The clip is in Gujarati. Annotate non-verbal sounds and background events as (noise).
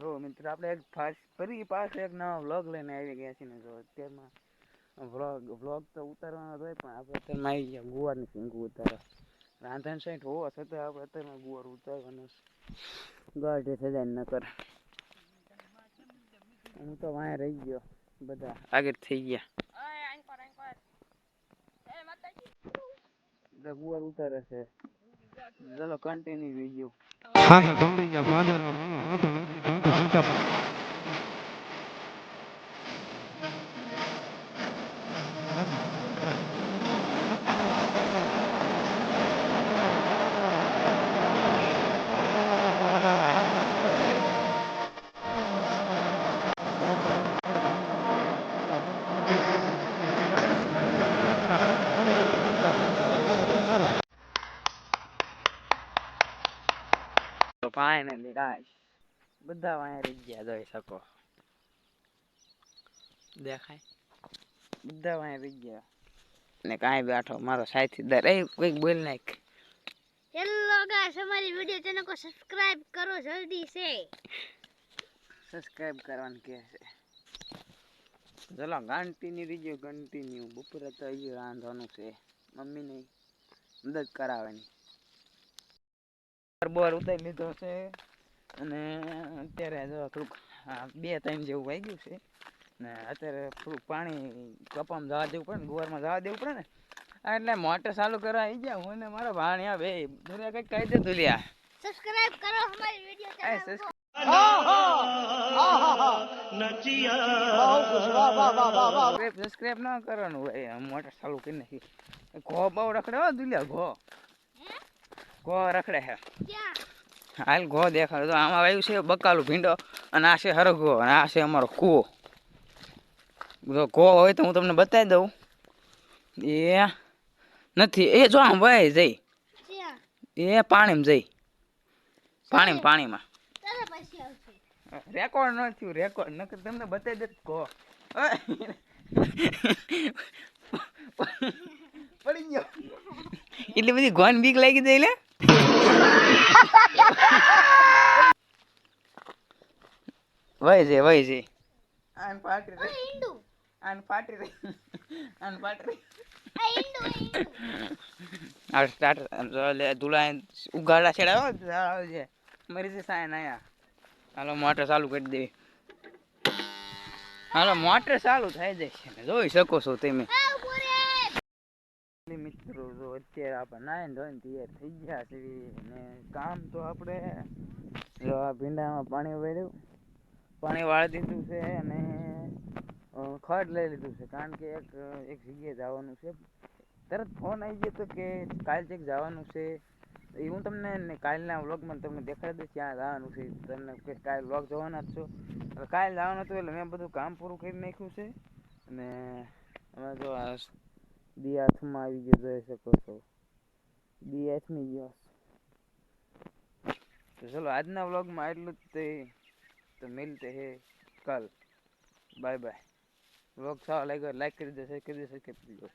જો મિત્ર, આપણે એક ફાસ્ટ ફરી પાછો એક નવો વ્લોગ લઈને આવી ગયા છીએ ને જો અત્યારમાં વ્લોગ વ્લોગ તો ઉતારવાનો હોય, પણ આપણે અત્યારમાં આવી ગયા ગુવારની સિંગું ઉતારવા. રાંધણ સાઈડ હોવા છતાં આપણે અત્યારમાં ગુવાર ઉતારવાનું ગાઢે જાય ન કર. હું તો વાંય રહી ગયો, બધા આગળ થઈ ગયા. ગુવાર ઉતારે છે. ચલો કન્ટિન્યુ વીડિયો હા ગમડી ગયા માધર તો ફાઇનલી ગાઈસ બધા વાયા રહી ગયા જોઈ શકો. દેખાય. બધા અહીંયા રહી ગયા. ને કાંઈ બેઠો મારો સાથીદાર એ કંઈક બોલ નાખ. હેલો ગાઈસ અમારી વિડિયો ચેનલ કો સબસ્ક્રાઇબ કરો જલ્દી સે સબસ્ક્રાઇબ કરવાનું કે છે. ચલો ઘંટીની રીજો ઘંટીન્યુ બપોરે તો હજી રાંધવાનું છે. મમ્મી મમ્મીને મદદ કરાવવાની. બોર ઉતારી લીધો છે. અને અત્યારે જો થોડુંક બે ટાઈમ જેવું વાઈ ગયું છે. ને અત્યારે થોડુંક પાણી કપામાં જવા દેવું પડે ને ગુવારમાં જવા દેવું પડે ને એટલે મોટર ચાલુ કરવા આવી ગયા હું ને મારા ભાણિયા બે. દુનિયા કઈ કહી દે દુલિયા સબસ્ક્રાઇબ કરો અમારી વિડિયો ચેનલ સબસ્ક્રાઇબ ના કરવાનું હોય મોટર ચાલુ કરી નાખી. બહુ રખડે હો દુલિયા ઘો. ઘો રખડે હે. હાલ ઘો દેખાડો. તો આમાં આવ્યું છે બકાલું ભીંડો અને આ છે હરગો અને આ છે અમારો કૂવો. જો ઘો હોય તો હું તમને બતાવી દઉં. એ નથી એ જો આમ ભાઈ જઈ. એ પાણીમાં જઈ. પાણી પાણીમાં. તારા રેકોર્ડ ન થયું રેકોર્ડ નકર તમને બતાવી દે કો (laughs) પડી ગયો. (laughs) એટલી બધી ગોન બીક લાગી જાય લે. વહી છે વહી છે આન પાટી ઈંડુ આન પાટી રહી આન પાટી રહી આ સ્ટાર્ટ લે દુલા ઉગાડા છેડાવો આવે છે મરી છે સાયન આયા હાલો મોટર ચાલુ કરી દે હાલો મોટર ચાલુ થઈ જાય છે ને. જોઈ શકો છો તમે. રે. મિત્રો જો અત્યારે આપણે નાઈન ધોઈને તૈયાર થઈ ગયા છે ને કામ તો આપણે જો આ ભીંડામાં પાણી વેડ્યું પાણી વાળી દીધું છે અને ખડ લઈ લીધું છે. કારણ કે એક એક જગ્યાએ જવાનું છે. તરત ફોન આવી ગયો તો કે કાલ ચેક જવાનું છે. એ હું તમને કાલના વ્લોગમાં તમને દેખાડી દઈશ, ક્યાં જવાનું છે. તમને કે કાલ વ્લોગ જોવાના જ છો. હવે કાલ જવાનું હતું એટલે મેં બધું કામ પૂરું કરી નાખ્યું છે. અને તમે જો આ દી હાથમાં આવી ગયો, જોઈ શકો છો. દી હાથમાં ગયો. તો ચલો, આજના વ્લોગમાં એટલું જ તે તો મિલતે હે. કલ. Bye bye. વ્લોગ સારો લાગ્યો લાઈક કરી દો શેર કરી દો સબસ્ક્રાઈબ કરી દો